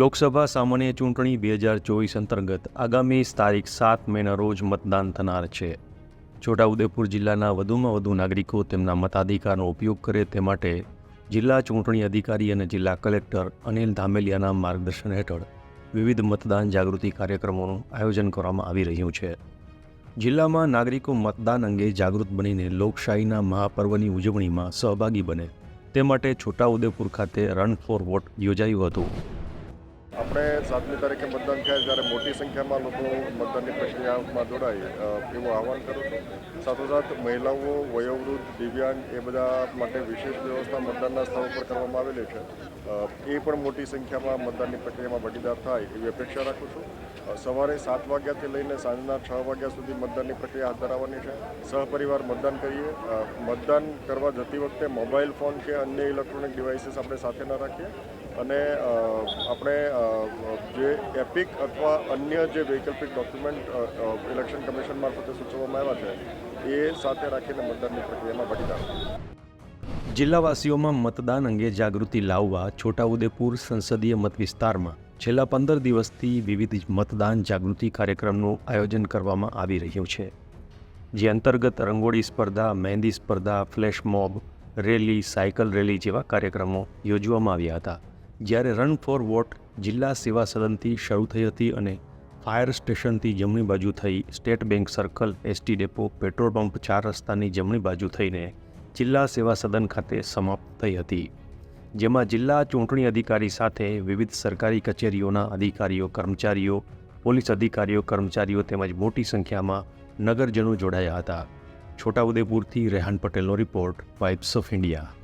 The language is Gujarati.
લોકસભા સામાન્ય ચૂંટણી બે હજાર ચોવીસ અંતર્ગત આગામી તારીખ સાત મેના રોજ મતદાન થનાર છે. છોટાઉદેપુર જિલ્લાના વધુમાં વધુ નાગરિકો તેમના મતાધિકારનો ઉપયોગ કરે તે માટે જિલ્લા ચૂંટણી અધિકારી અને જિલ્લા કલેક્ટર અનિલ ધામેલિયાના માર્ગદર્શન હેઠળ વિવિધ મતદાન જાગૃતિ કાર્યક્રમોનું આયોજન કરવામાં આવી રહ્યું છે. જિલ્લામાં નાગરિકો મતદાન અંગે જાગૃત બનીને લોકશાહીના મહાપર્વની ઉજવણીમાં સહભાગી બને તે માટે છોટાઉદેપુર ખાતે રન ફોર વોટ યોજાયું હતું. આપણે સાતમી તારીખે મતદાન થાય ત્યારે મોટી સંખ્યામાં લોકો મતદાનની પ્રક્રિયામાં જોડાય એવું આહવાન કરું છું. સાથોસાથ મહિલાઓ, વયોવૃદ્ધ, દિવ્યાંગ એ બધા માટે વિશેષ વ્યવસ્થા મતદાનના સ્થળ પર કરવામાં આવેલી છે. એ પણ મોટી સંખ્યામાં મતદાનની પ્રક્રિયામાં ભાગીદાર થાય એવી અપેક્ષા રાખું છું. સવારે સાત વાગ્યાથી લઈને સાંજના છ વાગ્યા સુધી મતદાનની પ્રક્રિયા હાથ ધરાવવાની છે. સહપરિવાર મતદાન કરીએ. મતદાન કરવા જતી વખતે મોબાઈલ ફોન કે અન્ય ઇલેક્ટ્રોનિક ડિવાઇસીસ આપણે સાથે ન રાખીએ. અને આપણે જે એપિક અથવા અન્ય જે વૈકલ્પિક ડોક્યુમેન્ટ ઇલેક્શન કમિશન મારફતે સૂચવવામાં આવ્યા છે, એ સાથે રાખીને મતદાનની પ્રક્રિયામાં ભાગીદાર. જિલ્લાવાસીઓમાં મતદાન અંગે જાગૃતિ લાવવા છોટાઉદેપુર સંસદીય મત વિસ્તારમાં છેલ્લા પંદર દિવસથી વિવિધ મતદાન જાગૃતિ કાર્યક્રમનું આયોજન કરવામાં આવી રહ્યું છે, જે અંતર્ગત રંગોળી સ્પર્ધા, મહેંદી સ્પર્ધા, flash mob, rally, cycle rally જેવા કાર્યક્રમો યોજવામાં આવ્યા હતા. જ્યારે રન ફોર વોટ જિલ્લા સેવા સદનથી શરૂ થઈ હતી અને ફાયર સ્ટેશનથી જમણી બાજુ થઈ State Bank circle, ST depot, petrol pump ચાર રસ્તાની જમણી બાજુ થઈને જિલ્લા સેવા સદન ખાતે સમાપ્ત થઈ હતી. જેમાં જિલ્લા ચૂંટણી અધિકારી સાથે વિવિધ સરકારી કચેરીઓના અધિકારીઓ, કર્મચારીઓ, પોલીસ અધિકારીઓ, કર્મચારીઓ તેમજ મોટી સંખ્યામાં નગરજનો જોડાયા હતા. છોટાઉદેપુરથી રેહાન પટેલનો રિપોર્ટ, વાઇબ્સ ઓફ ઇન્ડિયા.